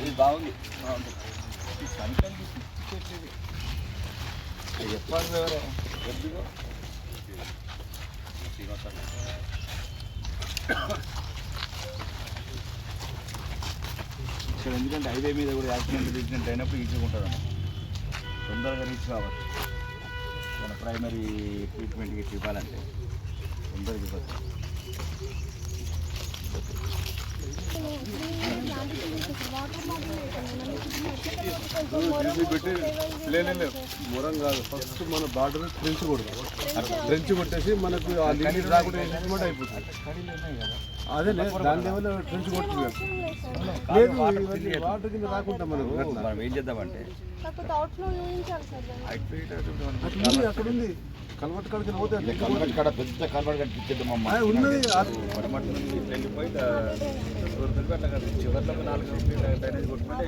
ఇది బాగుంది. బాగుంది. ఈ చెప్పాలి ఇక్కడ ఎందుకంటే హైవే మీద కూడా యాక్సిడెంట్ యాక్సిడెంట్ అయినప్పుడు ఈజీగా ఉంటుంది తొందరగా రీచ్ కావచ్చు. మన ప్రైమరీ ట్రీట్మెంట్కి ఇవ్వాలంటే తొందరగా ఇవ్వచ్చు. పెట్టి లేనే లేవు మొరం కాదు. ఫస్ట్ మన బార్డర్ ట్రెంచ్ కొడదాం. ట్రెంచ్ కొట్టేసి మనకు ఆ లిమిట్ రాకుండా అయిపోతుంది. కదా అదే దాని లెవెల్ ట్రెంచ్ లేదు వాటర్ కింద రాకుండా. మనం. ఏం చేద్దామంటే? ఉంది, అక్కడ ఉంది. కలవట్ కాడికి పోతే అట్లా కన్వర్ట్ కాడ పెద్ద కన్వర్ట్ కనిపించేద్దాం అమ్మ ఉన్నది. పడమటి నుంచి వెళ్ళిపోయి చివరిలో నాలుగు డ్రైనేజ్ కొట్టుకుంటే